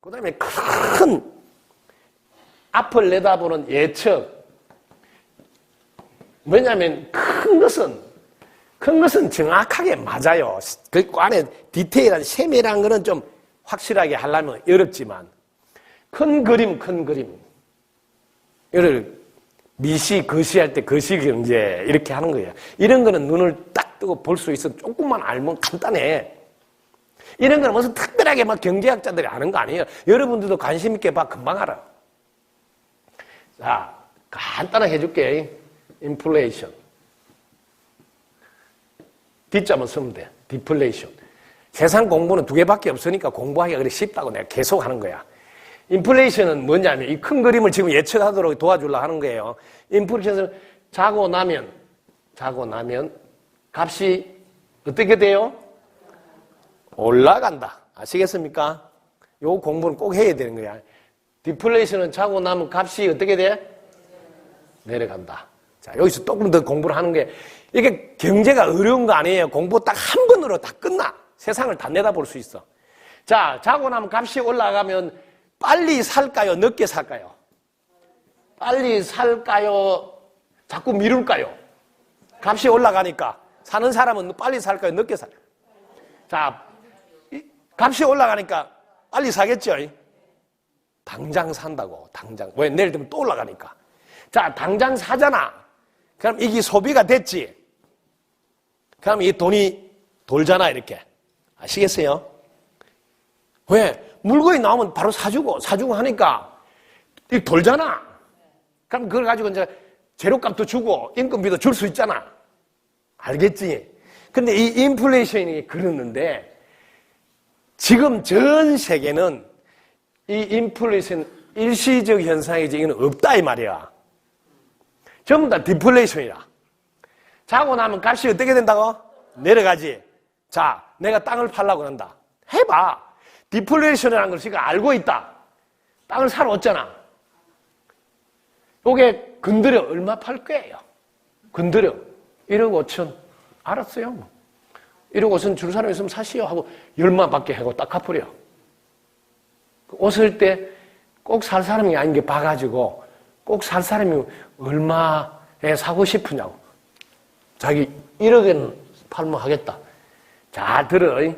그 다음에 큰 앞을 내다보는 예측. 왜냐하면 큰 것은 큰 것은 정확하게 맞아요. 그 안에 디테일한 세밀한 거는 좀 확실하게 하려면 어렵지만 큰 그림, 큰 그림. 이를 미시, 거시할 때 거시 경제 이렇게 하는 거예요. 이런 거는 눈을 딱 뜨고 볼 수 있어. 조금만 알면 간단해. 이런 거는 무슨 특별하게 막 경제학자들이 아는 거 아니에요. 여러분들도 관심 있게 봐. 금방 알아. 자, 간단하게 해줄게. 인플레이션. D자만 쓰면 돼. 디플레이션. 세상 공부는 두 개밖에 없으니까 공부하기가 그리 쉽다고 내가 계속 하는 거야. 인플레이션은 뭐냐면 이 큰 그림을 지금 예측하도록 도와주려 하는 거예요. 인플레이션은 자고 나면 자고 나면 값이 어떻게 돼요? 올라간다. 아시겠습니까? 요 공부는 꼭 해야 되는 거야. 디플레이션은 자고 나면 값이 어떻게 돼? 내려간다. 자, 여기서 조금 더 공부를 하는 게 이게 경제가 어려운 거 아니에요. 공부 딱 한 번으로 다 끝나. 세상을 다 내다볼 수 있어. 자, 자고 나면 값이 올라가면 빨리 살까요? 늦게 살까요? 빨리 살까요? 자꾸 미룰까요? 값이 올라가니까 사는 사람은 빨리 살까요? 늦게 살까요? 자, 이- 값이 올라가니까 빨리 사겠죠? 당장 산다고, 당장. 왜? 내일 되면 또 올라가니까. 자, 당장 사잖아. 그럼 이게 소비가 됐지. 그럼 이 돈이 돌잖아, 이렇게. 아시겠어요? 왜? 물건이 나오면 바로 사주고, 사주고 하니까 이 돌잖아. 그럼 그걸 가지고 이제 재료값도 주고, 인건비도 줄 수 있잖아. 알겠지? 근데 이 인플레이션이 그러는데, 지금 전 세계는 이 인플레이션 일시적 현상이지, 이건 없다, 이 말이야. 전부 다 디플레이션이야. 자고 나면 값이 어떻게 된다고? 내려가지. 자, 내가 땅을 팔라고 한다. 해봐. 디플레이션이라는 걸 지금 알고 있다. 땅을 사러 왔잖아. 요게 건드려 얼마 팔 거예요? 건드려 1억 5천. 알았어요. 뭐. 1억 5천 줄 사람 있으면 사시오 하고 열만 받게 하고 딱 갚으려. 옷을 때 꼭 살 사람이 아닌 게 봐가지고 꼭 살 사람이 얼마에 사고 싶으냐고. 자기 1억엔 팔면 하겠다. 잘 들어. 잉?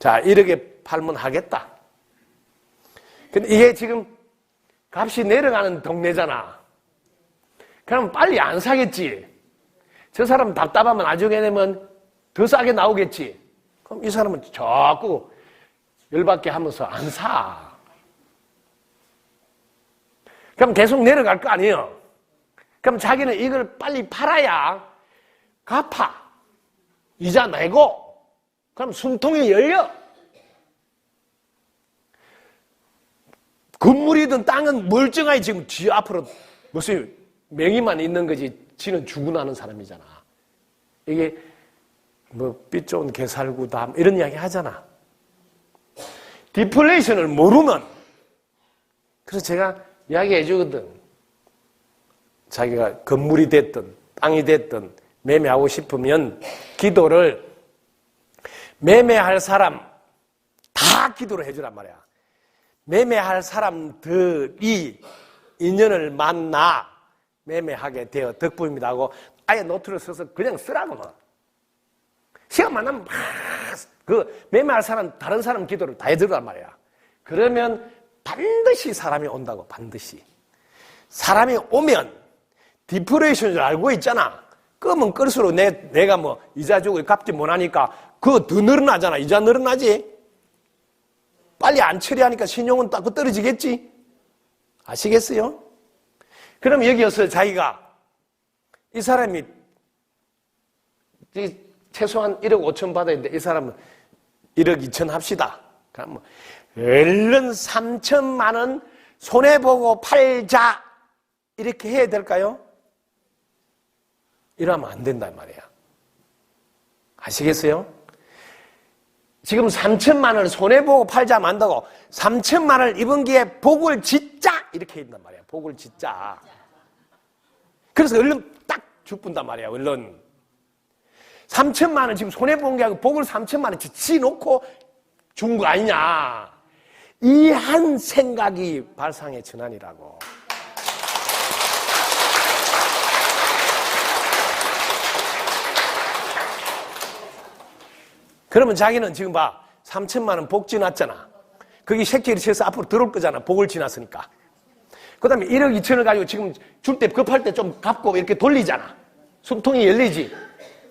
자, 1억에 팔면 하겠다. 근데 이게 지금 값이 내려가는 동네잖아. 그럼 빨리 안 사겠지. 저 사람 답답하면 나중에 되면 더 싸게 나오겠지. 그럼 이 사람은 자꾸 열받게 하면서 안 사. 그럼 계속 내려갈 거 아니에요. 그럼 자기는 이걸 빨리 팔아야 갚아. 이자 내고. 그럼 숨통이 열려. 건물이든 땅은 멀쩡하게 지금 뒤 앞으로 무슨 명의만 있는 거지 지는 죽어나는 사람이잖아. 이게 뭐빛 좋은 개 살구다 이런 이야기 하잖아. 디플레이션을 모르면 그래서 제가 이야기해 주거든. 자기가 건물이 됐든 땅이 됐든 매매하고 싶으면 기도를 매매할 사람 다 기도를 해주란 말이야. 매매할 사람들이 인연을 만나 매매하게 되어 덕분입니다 하고 아예 노트를 써서 그냥 쓰라고 막. 시간 만나면 막 그 매매할 사람 다른 사람 기도를 다 해주란 말이야. 그러면 반드시 사람이 온다고 반드시. 사람이 오면 디프레이션을 알고 있잖아. 끄면 끌수록 내, 내가 뭐 이자 주고 갚지 못하니까 그거 더 늘어나잖아. 이자 늘어나지. 빨리 안 처리하니까 신용은 딱 떨어지겠지? 아시겠어요? 그럼 여기서 자기가 이 사람이 이 최소한 1억 5천 받아야 되는데 이 사람은 1억 2천 합시다. 그럼 뭐 얼른 3천만 원 손해보고 팔자 이렇게 해야 될까요? 이러면 안 된단 말이야. 아시겠어요? 지금 3천만 원을 손해보고 팔자 만다고 3천만 원을 이번 기회에 복을 짓자 이렇게 했단 말이야. 복을 짓자. 그래서 얼른 딱 죽분단 말이야. 얼른. 3천만 원 지금 손해본 게 아니고 복을 3천만 원 짓지 놓고 준 거 아니냐. 이 한 생각이 발상의 전환이라고. 그러면 자기는 지금 봐. 3천만 원 복 지났잖아. 거기 새끼를 쳐서 앞으로 들어올 거잖아. 복을 지났으니까. 그 다음에 1억 2천을 가지고 지금 줄 때 급할 때 좀 갚고 이렇게 돌리잖아. 숨통이 열리지.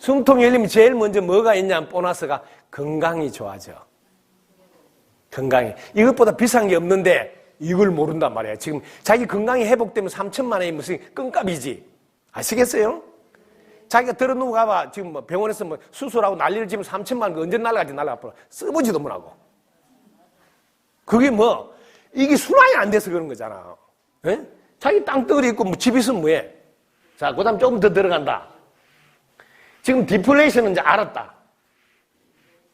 숨통이 열리면 제일 먼저 뭐가 있냐면 보너스가 건강이 좋아져. 건강이. 이것보다 비싼 게 없는데 이걸 모른단 말이야. 지금 자기 건강이 회복되면 3천만 원이 무슨 끈값이지. 아시겠어요? 자기가 들어 누워 가봐. 지금 뭐 병원에서 뭐 수술하고 난리를 지면 3천만 원 언제 날라갈지 날라가. 써보지도 못하고. 그게 뭐, 이게 순환이 안 돼서 그런 거잖아. 예? 자기 땅덩어리 있고 뭐 집 있으면 뭐해? 자, 그 다음 조금 더 들어간다. 지금 디플레이션은 이제 알았다.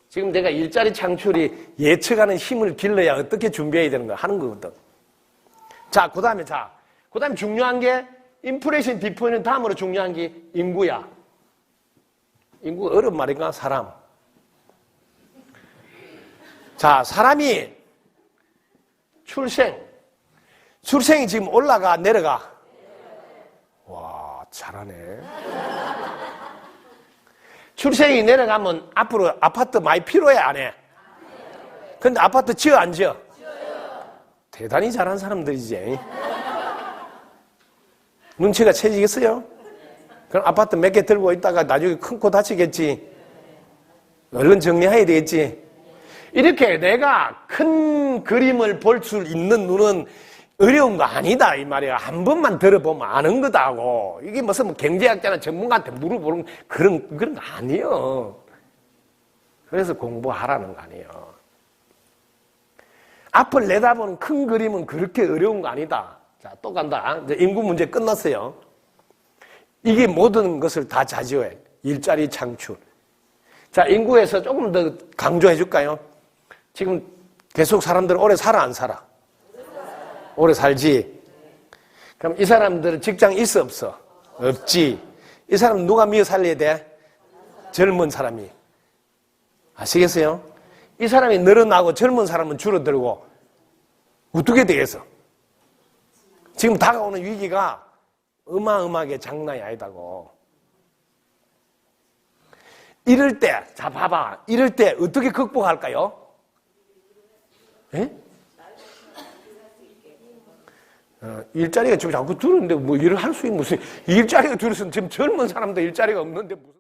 지금 내가 일자리 창출이 예측하는 힘을 길러야 어떻게 준비해야 되는 거 하는 거거든. 자, 그 다음에 자, 그 다음에 중요한 게 인플레이션 디플레이션 다음으로 중요한 게 인구야. 인구 어려운 말인가? 사람. 자, 사람이 출생. 출생이 지금 올라가, 내려가. 와, 잘하네. 출생이 내려가면 앞으로 아파트 많이 필요해, 안 해? 근데 아파트 지어, 안 지어? 대단히 잘한 사람들이지. 눈치가 채지겠어요? 그럼 아파트 몇 개 들고 있다가 나중에 큰 코 다치겠지. 얼른 정리해야 되겠지. 이렇게 내가 큰 그림을 볼 수 있는 눈은 어려운 거 아니다 이 말이야. 한 번만 들어보면 아는 거다고. 이게 무슨 뭐 경제학자나 전문가한테 물어보는 그런 그런 거 아니에요. 그래서 공부하라는 거 아니에요. 앞을 내다보는 큰 그림은 그렇게 어려운 거 아니다. 자, 또 간다. 인구 문제 끝났어요. 이게 모든 것을 다 자지해. 일자리 창출. 자, 인구에서 조금 더 강조해 줄까요? 지금 계속 사람들 오래 살아, 안 살아? 오래 살지? 그럼 이 사람들은 직장 있어, 없어? 없지. 이 사람 누가 미어 살려야 돼? 젊은 사람이. 아시겠어요? 이 사람이 늘어나고 젊은 사람은 줄어들고 어떻게 되겠어? 지금 다가오는 위기가 어마어마하게 장난이 아니다고. 이럴 때, 자, 봐봐. 이럴 때 어떻게 극복할까요? 예? 어, 일자리가 지금 자꾸 줄었는데 뭐 일을 할 수 있는 무슨 일자리가 줄었으면 지금 젊은 사람도 일자리가 없는데 무슨